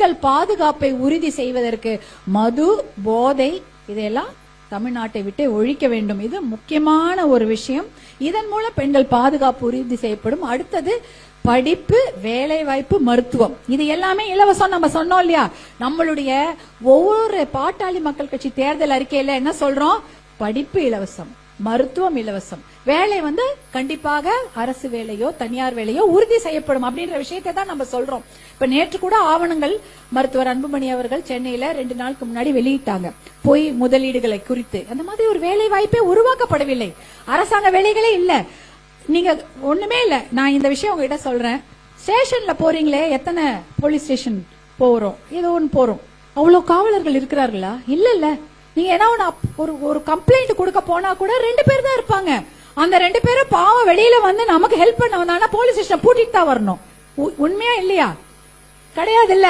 பெண்கள் பாதுகாப்பை உறுதி செய்வதற்கு மது போதை இதையெல்லாம் தமிழ்நாட்டை விட்டு ஒழிக்க வேண்டும். இது முக்கியமான ஒரு விஷயம். இதன் மூலம் பெண்கள் பாதுகாப்பு உறுதி செய்யப்படும். அடுத்தது படிப்பு வேலை வாய்ப்பு மருத்துவம். இது எல்லாமே இலவசம் நம்ம சொன்னோம் இல்லையா? நம்மளுடைய ஒவ்வொரு பாட்டாளி மக்கள் கட்சி தேர்தல் அறிக்கையில என்ன சொல்றோம்? படிப்பு இலவசம். மருத்துவம் இலவசம். வேலை வந்து கண்டிப்பாக அரசு வேலையோ தனியார் வேலையோ உறுதி செய்யப்படும் அப்படின்ற விஷயத்தை தான் நம்ம சொல்றோம். இப்ப நேற்று கூட ஆவணங்கள் மருத்துவர் அன்புமணி அவர்கள் சென்னையில ரெண்டு நாளுக்கு முன்னாடி வெளியிட்டாங்க. பொய் முதலீடுகளை குறித்து. அந்த மாதிரி ஒரு வேலை வாய்ப்பே உருவாக்கப்படவில்லை. அரசாங்க வேலைகளே இல்ல. நீங்க ஒண்ணுமே இல்ல. நான் இந்த விஷயம் உங்ககிட்ட சொல்றேன். ஸ்டேஷன்ல போறீங்களே எத்தனை போலீஸ் ஸ்டேஷன் போறோம்? ஏதோ ஒன்று போறோம். அவ்வளவு காவலர்கள் இருக்கிறார்களா? இல்ல இல்ல. நீங்க என்ன ஒரு ஒரு கம்ப்ளைண்ட் கொடுக்க போனா கூட ரெண்டு பேர் தான் இருப்பாங்க. அந்த ரெண்டு பேரும் பாவம் வெளியில வந்து நமக்கு ஹெல்ப் பண்ண வந்தாங்கன்னா போலீஸ் ஸ்டேஷன் பூட்டிட்டு தான் வரணும். உ- உண்மையா இல்லையா? கிடையாது இல்ல